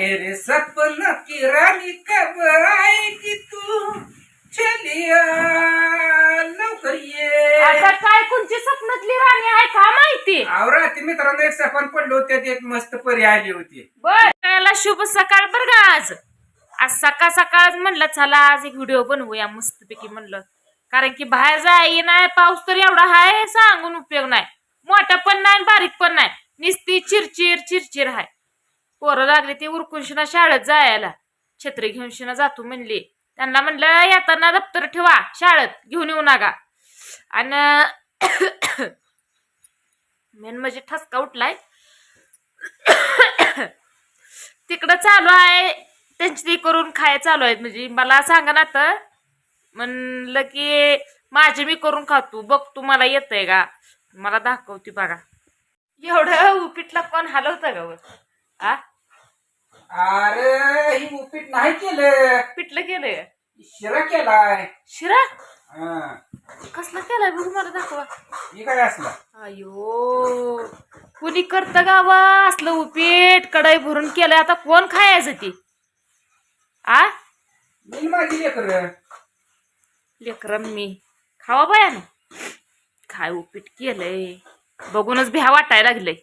मेरे सपन की रानी कब आएगी तू? चलिया लवकर ये आता काय कोणची स्वप्नातली राणी आहे का माहिती? रात्री मित्रांनो एक सपन पडलो त्यात एक मस्त परी आली होती. बर याला शुभ सकाळ बर का आज. आज सकाळ सकाळ म्हणलं चला आज एक व्हिडिओ बनवूया मस्तपैकी म्हणलं. कारण की बाहेर जाई नाही पाऊस तर एवढा हाय सांगून उपयोग नाही. मोठा पण नाही बारीक पण नाही. निस्ती चिरचिर चिरचिर हाय पोरं लागले ते उरकून शिना शाळेत जायला. छत्री घेऊन शिना जातो म्हणली. त्यांना म्हणलं येताना दप्तर ठेवा शाळेत घेऊन येऊ नका. आणि मेन म्हणजे ठसका उठलाय. तिकडं चालू आहे. त्यांची ती करून खाय चालू आहेत. म्हणजे मला सांगा ना तर म्हणलं की माझे मी करून खातो. बघ तू मला येतंय का? मला दाखवती बघा. एवढं उपिटला कोण हलवतं का आ? अरे ही उपीट नाही केलं. पिटलं केलंय. शिरा केलाय. शिरा? हा. कसला केलाय? बघ मला दाखवा. हे काय असला? अयो कुणी करतं गावा? असलं उपीट कढई भरून केलंय. आता कोण खायचं ती? आ? मी माझी लेकर. लेकरं मी. खावा बाया ना काय उपीट केलंय? बघूनच भ्या वाटायला लागलंय.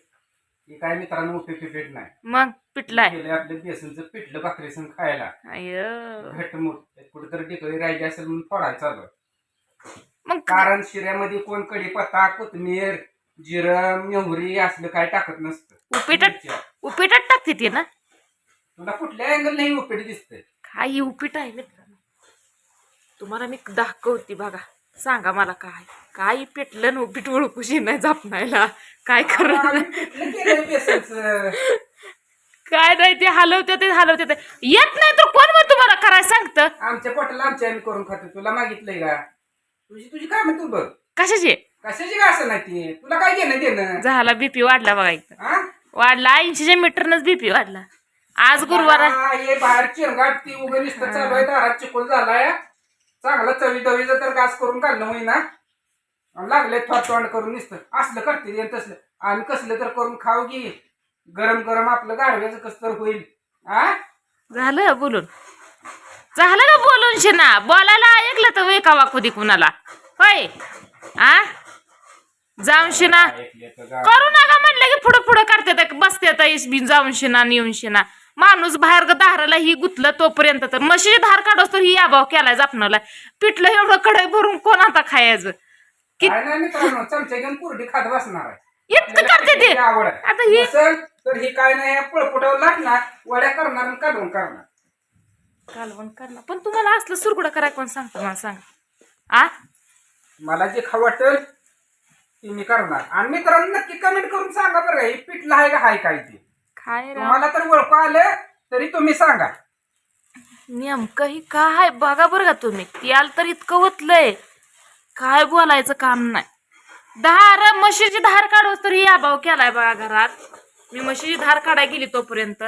हे काय मित्रांनो उपीट पिपीट नाही. मग? पिटलाय केलंय आपलं बेसनचं पिठलं खायला. मोठ कुठेतरी टिकळी राहिली असेल म्हणून फोडायचं चालू आहे. मग कारण शिऱ्यामध्ये कोण कढीपत्ता कोथमीर जिरं मोहरी असलं काय टाकत नसतं. उपिटात मिरच्या. उपिटात टाकते ती ना? तुला कुठल्या अँगल नाही उपीट दिसतंय? काय उपीट आहे मित्रांनो? तुम्हाला मी दाखवते बघा. सांगा मला काय. काय पेटलं ना उपीट ओळखूशी नाही झापणायला काय. पिठलं केलंय बेसनचं. काय नाही ते हलवते ते हलवते ते. येत नाही तर कोण मग तुम्हाला करायला सांगतं? आमच्या पोटाला आमच्या आम्ही करून खातो. तुला मागितलंय का? तुझी तुझी काय तू बघ. कशाची? कशाची का असं नाही ती? तुला काय घेणं देणं? झाला बीपी वाढला बघा हा? वाढला ऐंशीच्या मीटरनच बीपी वाढला. आज गुरुवार आहे. हा, हे बाहेर चिरगाट ती उभं नुसतं चालू आहे दारात चिकोल झालाय. चांगला चवी दवीचा तर घास करून काढणं होईना. आणि लागले थोट तोंड करून नुसतं. असलं करते आणि तसलं. आणि कसलं तर करून खाऊ की गरम गरम आपलं गारव्याचं कस तर होईल झालं बोलून. झालं का बोलून शिना. बोलायला ऐकलं तर वे कावा खुदी कुणाला. होय? आ? जाऊन शिना. करू नका म्हणलं की पुढं पुढं करते बसते बिन जाऊन शिना नेऊन शिना. माणूस बाहेर ग दाराला ही गुतलं तोपर्यंत तर. म्हशीची धार काढोस तर ही अभाव केलाय जापणाला. पिठलं एवढं कढई भरून कोण आता खायचं? कि- चमचा घेऊन कुरडी खात बसणार आहे. इतकं करते ते. आवड आहे. आता ही नसेल तर ही काय नाही पळपुटावर लागणार वड्या करणार आणि काढून करणार. कालवण करणार. पण तुम्हाला असलं सुरकुडा करायला कोण सांगतो? मला सांगा. आ? मला जे खाऊ वाटेल ते मी करणार. आणि मित्रांनो नक्की कमेंट करून सांगा बरं हे पिठलं आहे का हाय काय ते. काय राव तुम्हाला तर ओळखू आलं तरी तुम्ही सांगा. नेमकं ही काय बघा बरं का तुम्ही. त्याला तर इतकं होतलंय काय बोलायचं काम नाही. धार म्हशीची धार काढवस तर ही अभाव केलाय बघा घरात. मी म्हशीची धार काढाय गेली तोपर्यंत.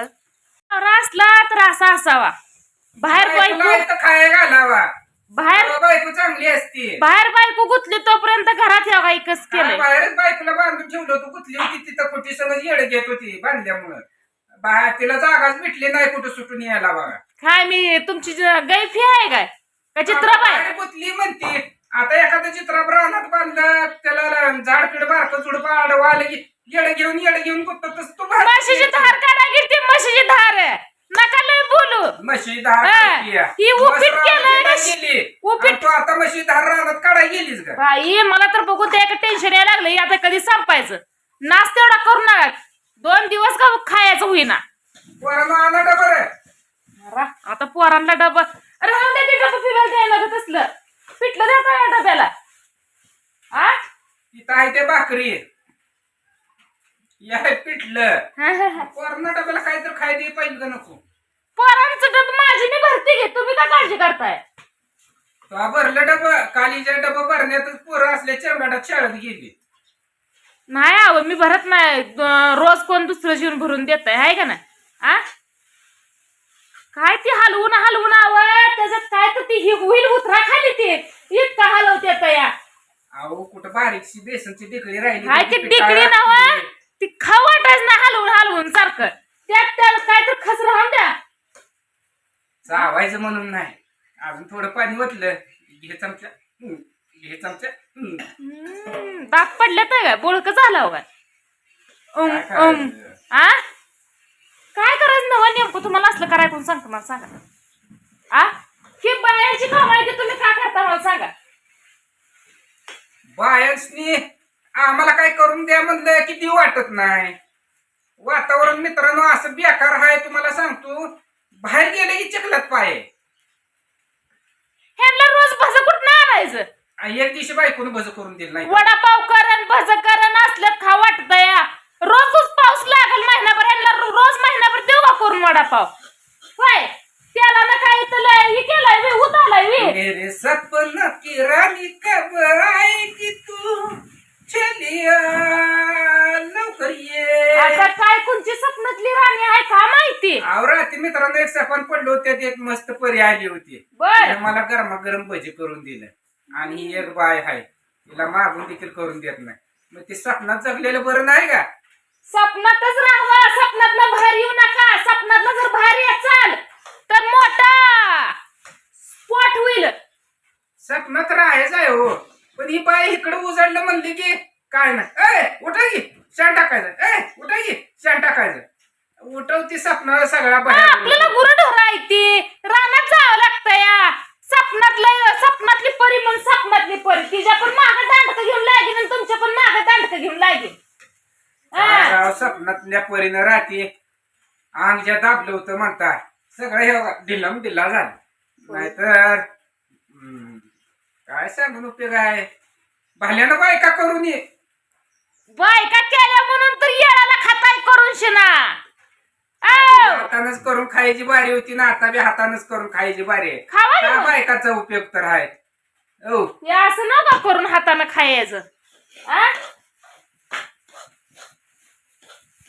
असला तर असा असावा. बाहेर बायको इथं खाया घालावा. बाहेर बायको चांगली असते. बाहेर बायको गुतली तोपर्यंत घरात यावा एकच केलंय. बाहेरच बायकोला बांधून ठेवलं होतं कुठली होती. तिथं कुठे सगळं येड घेत होती बांधल्यामुळं. बाहेर तिला जागाच भेटली नाही कुठं सुटून यायला बघा. काय मी तुमची ज- गैफी आहे काय? का चित्रबाई बाहेर गुतली म्हणते. आता एखादं चित्र रानात बांधलं त्याला झाड पिड बारक चुड आडवं आलं की येड घेऊन येड घेऊन गुतत तसं तू बाहेर म्हशीची धार काढा गेली म्हशीची धार. नका लय बोलू. म्हशी धार हा. ही उपीट रानात केलंय गेली. उपीट. आणि तू आता म्हशी धार रानात काढाय गेलीस का बाई मला तर बघून ते टेन्शन यायला लागलं. हे आता कधी संपायचं? नाच तेवढा करू नका. दोन दिवस का खायचं होईना. पोरांनो आणा रा, आता पोरांना डबा अरे हा ते डबा फिरायला द्यायला ग तसलं पिटलं द्या का या डब्याला. आ? तिथं आहे ते भाकरी या पिठलं. पोरांना डब्याला काय तर खाय दे पाहिजे का नको. पोरांचं डब माझी मी भरती घे तुम्ही का काळजी करताय? तो भरलं डबा कालीच्या डबा भरण्यातच पोरं असल्या चरगाटात शाळेत गेली. नाही आव मी भरत नाही. द- रोज कोण दुसरं जीवन भरून देत आहे का ना आ? काय ती हलवून हलवून आव त्याच्यात काय तर ती ही होईल उतरा खाली. ते इतका हलवते तया अहो कुठं बारीकशी बेसनची ढेकळी राहिली काय तर ती टिकडी नाव. ती खाऊ वाटायच ना हलवून हलवून सारखं. त्यात त्यात काय तर खस राहून द्या. चावायचं म्हणून नाही. अजून थोडं पाणी ओतलं. घे चमचा. हम्म, घे चमचा. हम्म, दात पडल्यात काय? बोळक झाला हो काय उम, काय उम. करायचं? आ? काय करायचं नवं नेमकं तुम्हाला असलं करायचं सांगतो मला सांगा. आ? ही बायाची कमाई तुम्ही काय करता मला सांगा. बायांसनी आम्हाला काय करून द्या म्हणलं किती वाटत नाही. वातावरण मित्रांनो असं बेकार आहे तुम्हाला सांगतो. बाहेर गेले की चिखलात पाय. ह्यांना रोज भज कुठं आणायचं? आणि एक दिवशी बायकोनं भज करून दिलं नाही. वडापाव करण भज करण असल्यात खा वाटत या. रोजच पाऊस लागल महिनाभर रो- रोज महिनाभर देऊ का करून वडापाव होय त्याला ना काय इथं लय हे केलंय वे मेरे सपन की रानी कब आएगी तू? चलिया लवकर आता ये काय कोणची स्वप्नातली राणी आहे का माहिती? आवरा ते मित्रांनो एक सपन पडलो त्यात एक मस्त परी आली होती. बर. तिने मला गरमागरम भजी करून दिलं. आणि ही एक बाय आहे तिला मागून देखील करून देत नाही. मग ते स्वप्नात जगलेलं बरं नाही का? स्वप्नातच राहावा स्वप्नात बाहेर येऊ नका. स्वप्नात जर बाहेर याचाल तर मोठा स्पॉट होईल स्वप्नात राहायचं आहे हो ही बाय इकडे उजाडलं म्हणली की काय नाही. ए उठा की शान टाकायचं. ए उठा की शान टाकायचं. उठवती स्वप्नाला सगळा आपल्याला बाहेर गुरु ती. रानात जावं लागतं या. स्वप्नातलं स्वप्नातली परी म्हणून स्वप्नातली परी. तिच्या पण मागं दांडक घेऊन लागेल आणि तुमच्या पण मागं दांडक घेऊन लागेल हा. राव, स्वप्नातल्या परीनं राहते. ज्या दाबलं होतं म्हणता सगळं हे बघा, ढिल्लम ढिल्ला झाला. नाहीतर हम्म, काय सांगून उपयोग आहे? भाल्यानं बायका करून ये. बायका केल्या म्हणून तर येळाला खाताय करून शिना. आव. हातानच करून खायची बारी होती ना आता बी हातानच करून खायची बारी आहे. खावा ना. बायकाचा उपयोग तर आहे. हो. हे असं नका करून हातानं खायचं. आ?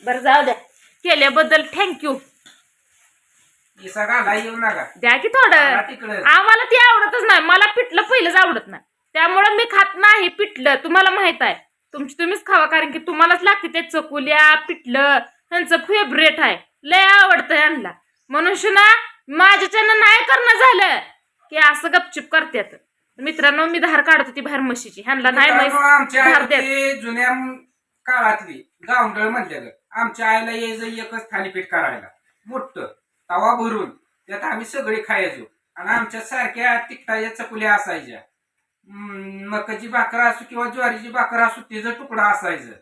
बर जाऊ द्या. केल्याबद्दल थँक्यू इसा घाला येऊ नका. द्या की मला थोडं तिकडं. आम्हाला ती आवडतच नाही. मला पिठलं पहिलंच आवडत नाही. त्यामुळं मी खात नाही पिठलं. तुम्हाला माहीत आहे. तुमची तुम्हीच खावा कारण की तुम्हालाच लागते ते चकुल्या पिठलं. त्यांचं फेवरेट आहे. लय आवडतं यांना म्हणून ना माझ्याच्यानं नाही करणं झालं. की असं गपचिप करतात मित्रांनो मी धार काढत होती बाहेर म्हशीची. ह्यांना नाही म्हैस मित्रांनो, आमच्या धार आई देत. होती जुन्या काळातली गावंडळ म्हणलेलं. आमच्या आईला यायचं एकच थालीपीठ करायला. मोठं. तवा भरून. त्यात आम्ही सगळे खायचो. आणि आमच्या सारख्या तिखटाच्या चकुल्या असायच्या. मकाची भाकर असो किंवा ज्वारीची भाकर असो तिचं तुकडा असायचं.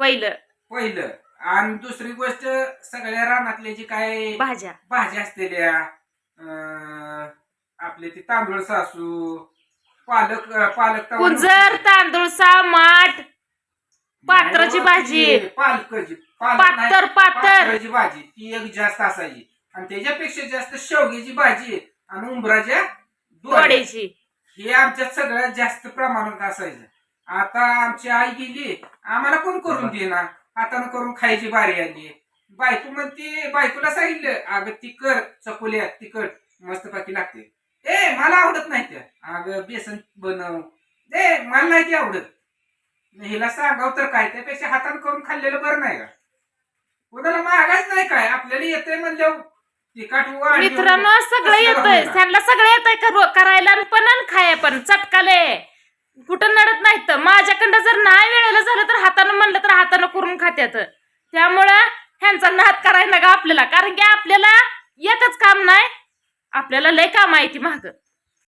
पहिलं. पहिलं. आणि दुसरी गोष्ट सगळ्या रानातल्या जी काय भाज्या. भाज्या असलेल्या आपले ते तांदूळ सासू पालक पालक तवा कुंजर तांदूळ माठ पात्राची भाजी. ती पालकाची पालक नाही, पातर पातर पात्राची भाजी ती एक जास्त असायची. आणि त्याच्यापेक्षा जास्त शेवग्याची भाजी आणि उंबराच्या दोड्या. दोड्याची हे आमच्यात सगळ्यात जास्त प्रमाणात असायचं. आता आमची आई गेली आम्हाला कोण करून देणार? हातानं करून खायची बारी आली. बायको म्हणते बायकोला सांगितलं अगं ती कर चकोल्या तिखट मस्त पाकी लागते. ए मला आवडत नाही त्या अगं बेसन बनव. ए मला नाही ती आवडत. हिला सांगाव तर काय? त्यापेक्षा हातानं करून खाल्लेलं बरं नाही का? कोणाला मागायच नाही काय? आपल्याला येतंय म्हणल्यावर तिखट मित्रांनो सगळं येतंय. त्यांना सगळं येतंय कर- करायला पण आणि खाय पण. चटकाले. कुठं नडत नाही तर माझ्याकडं जर नाही वेळेला झालं तर हातानं म्हणलं तर हातानं करून खात्यात. त्यामुळं ह्यांचा नाद करायला का आपल्याला. कारण की आपल्याला एकच काम नाही. आपल्याला लय काम आहे ती माग.